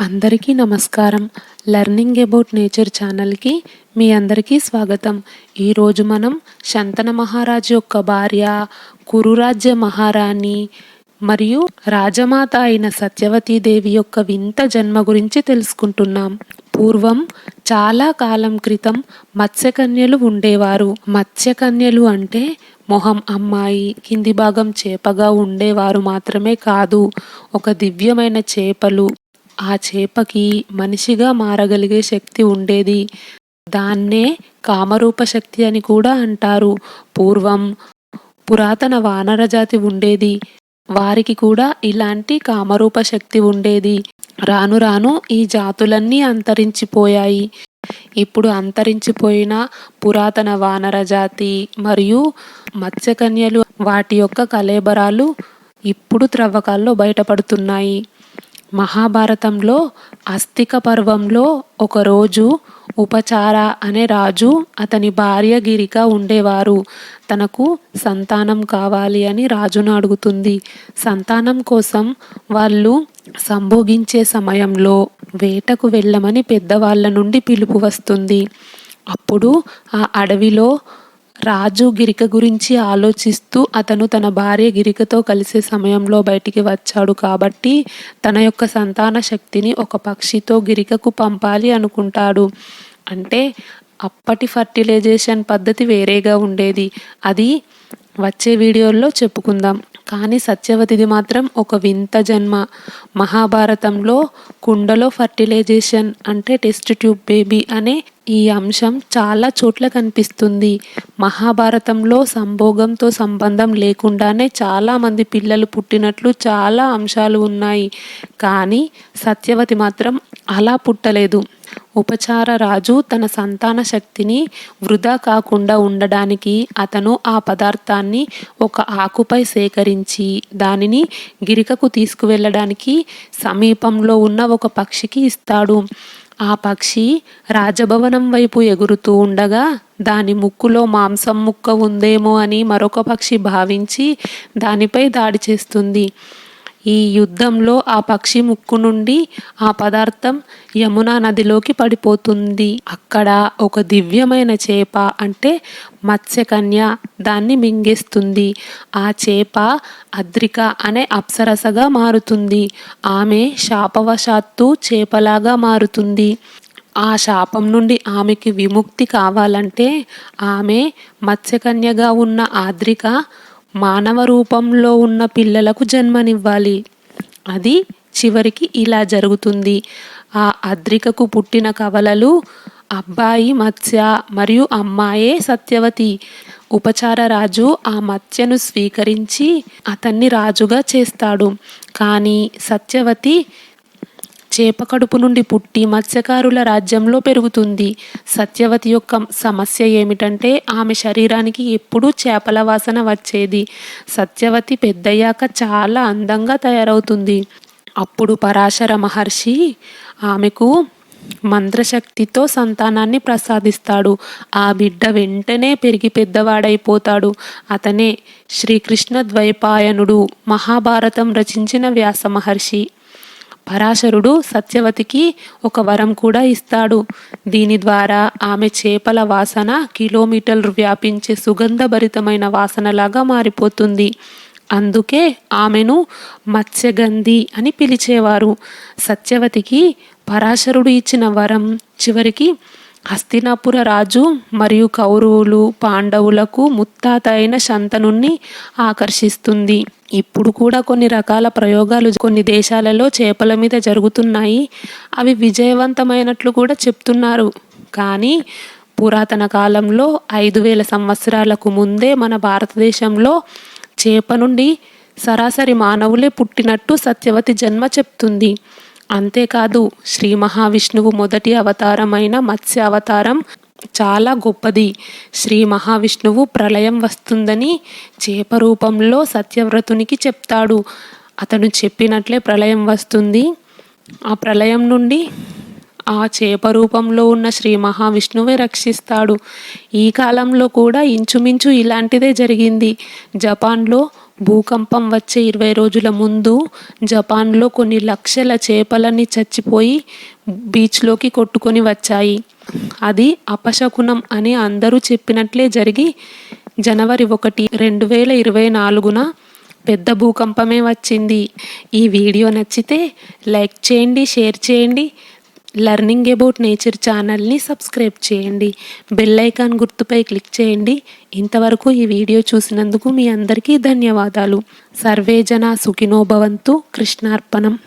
అందరికీ నమస్కారం. Learning about nature ఛానల్కి మీ అందరికీ స్వాగతం. ఈరోజు మనం శంతన మహారాజు యొక్క భార్య కురురాజ్య మహారాణి మరియు రాజమాత అయిన సత్యవతీదేవి యొక్క వింత జన్మ గురించి తెలుసుకుంటున్నాం. పూర్వం చాలా కాలం క్రితం మత్స్యకన్యలు ఉండేవారు. మత్స్యకన్యలు అంటే మొహం అమ్మాయి కింది భాగం చేపగా ఉండేవారు మాత్రమే కాదు. ఒక దివ్యమైన చేపలు ఆ చేపకి మనిషిగా మారగలిగే శక్తి ఉండేది. దాన్నే కామరూప శక్తి అని కూడా అంటారు. పూర్వం పురాతన వానర జాతి ఉండేది. వారికి కూడా ఇలాంటి కామరూప శక్తి ఉండేది. రాను రాను ఈ జాతులన్నీ అంతరించిపోయాయి. ఇప్పుడు అంతరించిపోయిన పురాతన వానర జాతి మరియు మత్స్యకన్యలు వాటి యొక్క కలేబరాలు ఇప్పుడు త్రవ్వకాల్లో బయటపడుతున్నాయి. మహాభారతంలో అస్తిక పర్వంలో ఒకరోజు ఉపచార అనే రాజు అతని భార్య గిరిక ఉండేవారు. తనకు సంతానం కావాలి అని రాజును అడుగుతుంది. సంతానం కోసం వాళ్ళు సంభోగించే సమయంలో వేటకు వెళ్ళమని పెద్దవాళ్ళ నుండి పిలుపు వస్తుంది. అప్పుడు ఆ అడవిలో రాజు గిరిక గురించి ఆలోచిస్తూ అతను తన భార్య గిరికతో కలిసే సమయంలో బయటికి వచ్చాడు కాబట్టి తన యొక్క సంతాన శక్తిని ఒక పక్షితో గిరికకు పంపాలి అనుకుంటాడు. అంటే అప్పటి ఫర్టిలైజేషన్ పద్ధతి వేరేగా ఉండేది. అది వచ్చే వీడియోల్లో చెప్పుకుందాం. కానీ సత్యవతిది మాత్రం ఒక వింత జన్మ. మహాభారతంలో కుండలో ఫర్టిలైజేషన్ అంటే టెస్ట్ ట్యూబ్ బేబీ అనే ఈ అంశం చాలా చోట్ల కనిపిస్తుంది. మహాభారతంలో సంభోగంతో సంబంధం లేకుండానే చాలామంది పిల్లలు పుట్టినట్లు చాలా అంశాలు ఉన్నాయి. కానీ సత్యవతి మాత్రం అలా పుట్టలేదు. ఉపచార రాజు తన సంతాన శక్తిని వృధా కాకుండా ఉండడానికి అతను ఆ పదార్థాన్ని ఒక ఆకుపై సేకరించి దానిని గిరికకు తీసుకువెళ్ళడానికి సమీపంలో ఉన్న ఒక పక్షికి ఇస్తాడు. ఆ పక్షి రాజభవనం వైపు ఎగురుతూ ఉండగా దాని ముక్కులో మాంసం ముక్క ఉందేమో అని మరొక పక్షి భావించి దానిపై దాడి చేస్తుంది. ఈ యుద్ధంలో ఆ పక్షి ముక్కు నుండి ఆ పదార్థం యమునా నదిలోకి పడిపోతుంది. అక్కడ ఒక దివ్యమైన చేప అంటే మత్స్యకన్య దాన్ని మింగేస్తుంది. ఆ చేప అద్రిక అనే అప్సరసగా మారుతుంది. ఆమె శాపవశాత్తు చేపలాగా మారుతుంది. ఆ శాపం నుండి ఆమెకి విముక్తి కావాలంటే ఆమె మత్స్యకన్యగా ఉన్న ఆద్రిక మానవ రూపంలో ఉన్న పిల్లలకు జన్మనివ్వాలి. అది చివరికి ఇలా జరుగుతుంది. ఆ అద్రికకు పుట్టిన కవలలు అబ్బాయి మత్స్య మరియు అమ్మాయే సత్యవతి. ఉపచార రాజు ఆ మత్స్యను స్వీకరించి అతన్ని రాజుగా చేస్తాడు. కానీ సత్యవతి చేప కడుపు నుండి పుట్టి మత్స్యకారుల రాజ్యంలో పెరుగుతుంది. సత్యవతి యొక్క సమస్య ఏమిటంటే ఆమె శరీరానికి ఎప్పుడూ చేపల వాసన వచ్చేది. సత్యవతి పెద్దయ్యాక చాలా అందంగా తయారవుతుంది. అప్పుడు పరాశర మహర్షి ఆమెకు మంత్రశక్తితో సంతానాన్ని ప్రసాదిస్తాడు. ఆ బిడ్డ వెంటనే పెరిగి పెద్దవాడైపోతాడు. అతనే శ్రీకృష్ణ ద్వైపాయనుడు మహాభారతం రచించిన వ్యాస మహర్షి. పరాశరుడు సత్యవతికి ఒక వరం కూడా ఇస్తాడు. దీని ద్వారా ఆమె చేపల వాసన కిలోమీటర్లు వ్యాపించే సుగంధభరితమైన వాసనలాగా మారిపోతుంది. అందుకే ఆమెను మత్స్యగంధి అని పిలిచేవారు. సత్యవతికి పరాశరుడు ఇచ్చిన వరం చివరికి హస్తినాపుర రాజు మరియు కౌరవులు పాండవులకు ముత్తాత అయిన శంతనుణ్ణి ఆకర్షిస్తుంది. ఇప్పుడు కూడా కొన్ని రకాల ప్రయోగాలు కొన్ని దేశాలలో చేపల మీద జరుగుతున్నాయి. అవి విజయవంతమైనట్లు కూడా చెప్తున్నారు. కానీ పురాతన కాలంలో ఐదు వేల సంవత్సరాలకు ముందే మన భారతదేశంలో చేప నుండి సరాసరి మానవులే పుట్టినట్టు సత్యవతి జన్మ చెప్తుంది. అంతేకాదు శ్రీ మహావిష్ణువు మొదటి అవతారమైన మత్స్య అవతారం చాలా గొప్పది. శ్రీ మహావిష్ణువు ప్రళయం వస్తుందని చేప రూపంలో సత్యవ్రతునికి చెప్తాడు. అతను చెప్పినట్లే ప్రళయం వస్తుంది. ఆ ప్రళయం నుండి ఆ చేప రూపంలో ఉన్న శ్రీ మహావిష్ణువే రక్షిస్తాడు. ఈ కాలంలో కూడా ఇంచుమించు ఇలాంటిదే జరిగింది. జపాన్లో భూకంపం వచ్చే ఇరవై రోజుల ముందు జపాన్లో కొన్ని లక్షల చేపలని చచ్చిపోయి బీచ్లోకి కొట్టుకొని వచ్చాయి. అది అపశకునం అని అందరూ చెప్పినట్లే జరిగి జనవరి ఒకటి రెండు వేల ఇరవై నాలుగున పెద్ద భూకంపమే వచ్చింది. ఈ వీడియో నచ్చితే లైక్ చేయండి షేర్ చేయండి. లర్నింగ్ అబౌట్ నేచర్ ఛానల్ని సబ్స్క్రైబ్ చేయండి. బెల్ ఐకాన్ గుర్తుపై క్లిక్ చేయండి. ఇంతవరకు ఈ వీడియో చూసినందుకు మీ అందరికీ ధన్యవాదాలు. సర్వే జన సుఖినోభవంతు కృష్ణార్పణం.